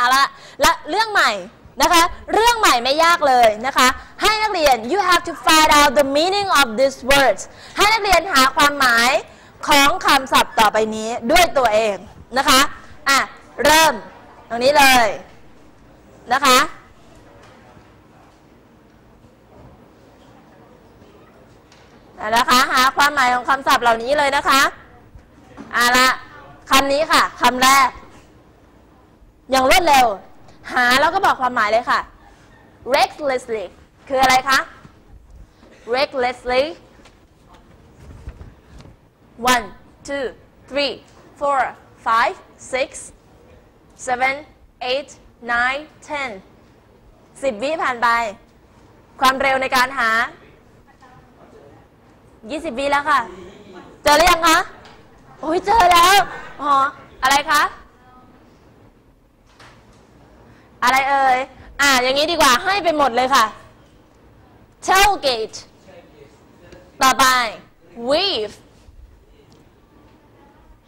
เอาละและเรื่องใหม่นะคะ เรื่องใหม่ไม่ยากเลยนะคะ ให้นักเรียน you have to find out the meaning of these words ให้นักเรียนหาความหมายของคำศัพท์ต่อไปนี้ด้วยตัวเองนะคะ อะ เริ่มตรงนี้เลยนะคะอะนะคะ หาความหมายของคำศัพท์เหล่านี้เลยนะคะเอาละคำนี้ค่ะคำแรก อย่างรวดเร็ว หาแล้วก็บอกความหมายเลยค่ะ recklessly คืออะไรคะ recklessly one two three four five six seven eight nine ten สิบวิผ่านไป ความเร็วในการหา 20 วิแล้วค่ะ เจอหรือยังคะ โอ้ยเจอแล้ว อ๋อ อะไรคะ อะไรเอ่ย อ่า อย่างนี้ดีกว่าให้ไปหมดเลยค่ะ tailgate ต่อไป weave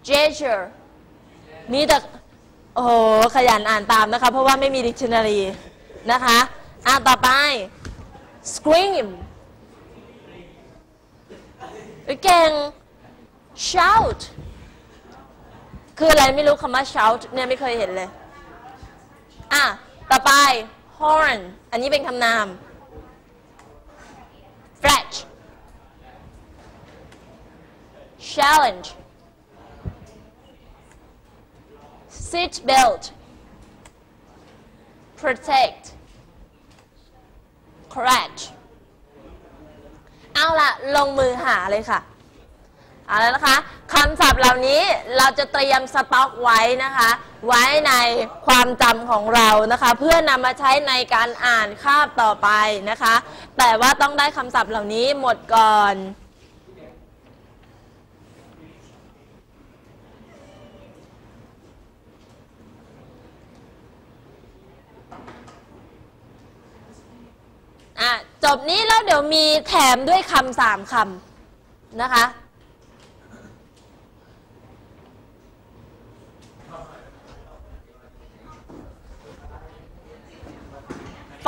gesture มีแต่โอ้โห ขยันอ่านตามนะคะ เพราะว่าไม่มี dictionary นะคะ อ่าต่อไป scream เก่ง shout คืออะไรไม่รู้คำว่า shout เนี่ยไม่เคยเห็นเลย อะ ต่อไป horn อันนี้เป็นคำนาม fetch challenge seat belt protect crash เอาละลงมือหาเลยค่ะ เอาแล้วนะคะคำศัพท์เหล่านี้เราจะเตรียมสต็อกไว้นะคะ ไว้ในความจำของเรานะคะ เพื่อนำมาใช้ในการอ่านคาบต่อไปนะคะ แต่ว่าต้องได้คำศัพท์เหล่านี้หมดก่อนอะจบนี้แล้วเดี๋ยวมีแถมด้วยคำสามคำนะคะ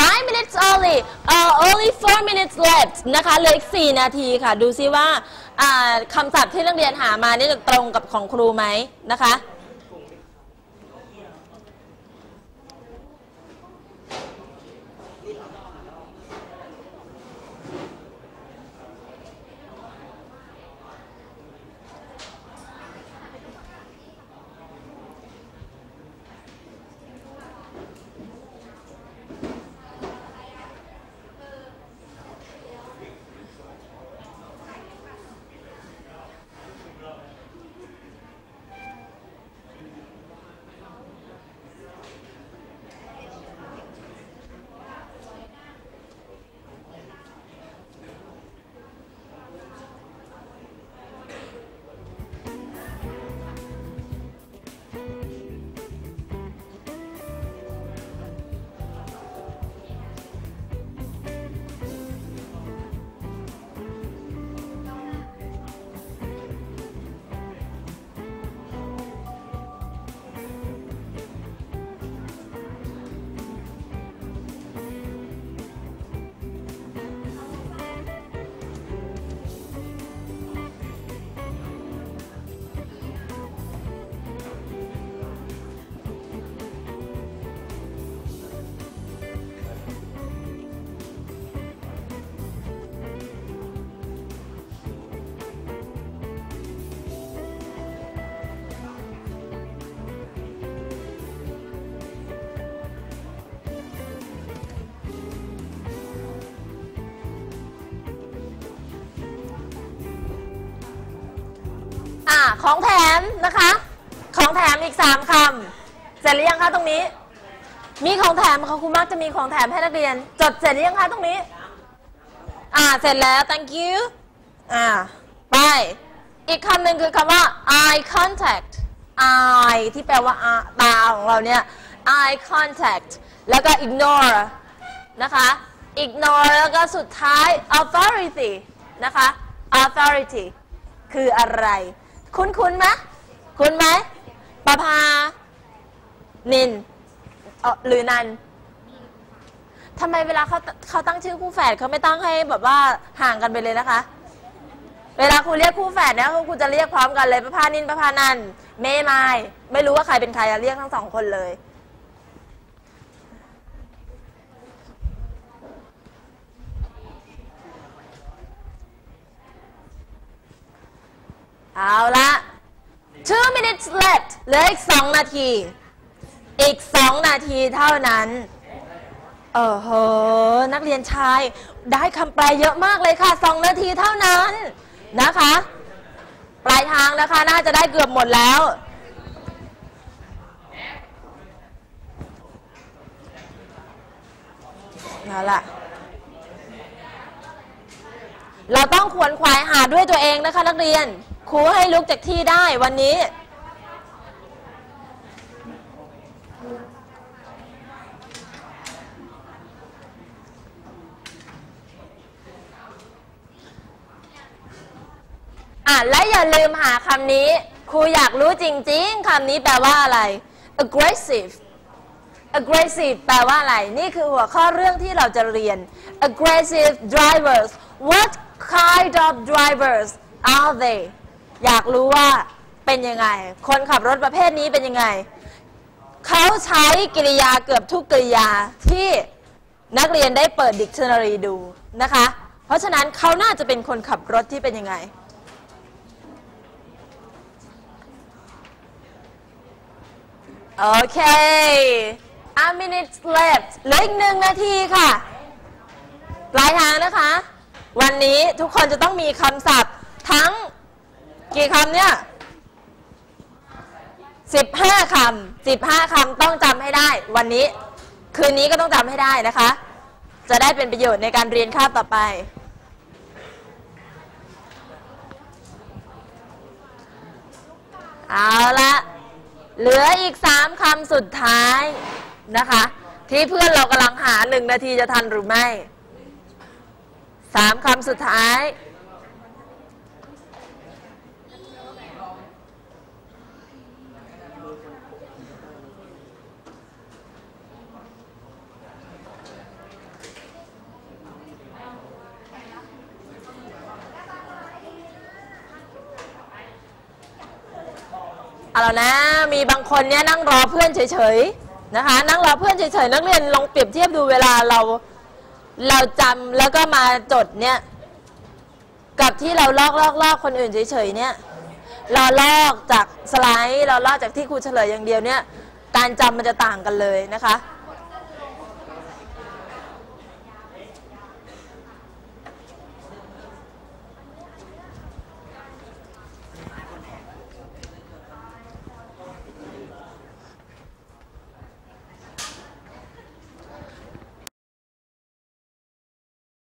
five minutes only uh, only four minutes left นะคะเหลืออีก 4 นาทีค่ะ ดูซิว่าอ่าคำศัพท์ที่นักเรียนหามานี่จะตรงกับของครูไหมนะคะ ของแถมนะคะ ของแถมอีก 3คำเสร็จหรือยังคะตรงนี้ มีของแถมค่ะครูมักจะมีของแถมให้นักเรียน จดเสร็จหรือยังคะตรงนี้ อ่า เสร็จแล้ว thank you อ่า ไป อีกคำหนึ่งคือคำว่า eye contact eye ที่แปลว่าตาของเราเนี่ย eye contact แล้วก็ ignore นะคะ ignore แล้วก็สุดท้าย authority นะคะ authority คืออะไร คุ้นคุ้นไหมคุ้นไหมประภา นินเออหรือนันทำไมเวลาเขาเขาตั้งชื่อคู่แฝดเขาไม่ตั้งให้แบบว่าห่างกันไปเลยนะคะ เวลาคุณเรียกคู่แฝดเนี่ยคุณจะเรียกพร้อมกันเลยประภานินประภานันเมย์ไมายไม่รู้ว่าใครเป็นใครอะเรียกทั้งสองคนเลย เอาละ two minutes left เหลืออีกสองนาที อีกสองนาทีเท่านั้น เออโหนักเรียนชาย ได้คำแปลเยอะมากเลยค่ะสองนาทีเท่านั้นนะคะ ปลายทางนะคะ น่าจะได้เกือบหมดแล้วนั่นแหละเราต้องขวนขวายหาด้วยตัวเองนะคะนักเรียน ครูให้ลุกจากที่ได้วันนี้ อะ และอย่าลืมหาคำนี้ ครูอยากรู้จริง ๆคำนี้แปลว่าอะไร aggressive aggressive แปลว่าอะไร นี่คือหัวข้อเรื่องที่เราจะเรียน aggressive drivers what kind of drivers are they อยากรู้ว่าเป็นยังไง คนขับรถประเภทนี้เป็นยังไง เขาใช้กริยาเกือบทุกกริยาที่นักเรียนได้เปิด dictionary ดูนะคะ เพราะฉะนั้นเขาน่าจะเป็นคนขับรถที่เป็นยังไง โอเค a minute left เหลืออีกหนึ่งนาทีค่ะปลายทางนะคะ วันนี้ทุกคนจะต้องมีคำศัพท์ทั้ง กี่คำเนี่ย15คำ15คำต้องจำให้ได้ วันนี้คืนนี้ก็ต้องจำให้ได้นะคะ จะได้เป็นประโยชน์ในการเรียนคาบต่อไป เอาละเหลืออีกสามคำสุดท้ายนะคะ ที่เพื่อนเรากำลังหาหนึ่งนาทีจะทันหรือไม่สามคำสุดท้าย แล้วนะ มีบางคนเนี่ยนั่งรอเพื่อนเฉยๆนะคะ นั่งรอเพื่อนเฉยๆนักเรียนลองเปรียบเทียบดูเวลาเราเราจำแล้วก็มาจดเนี่ย กับที่เราลอกลอกลอกคนอื่นเฉยๆเนี่ยเราลอกจากสไลด์เราลอกจากที่ครูเฉลยอย่างเดียวเนี่ย การจำมันจะต่างกันเลยนะคะ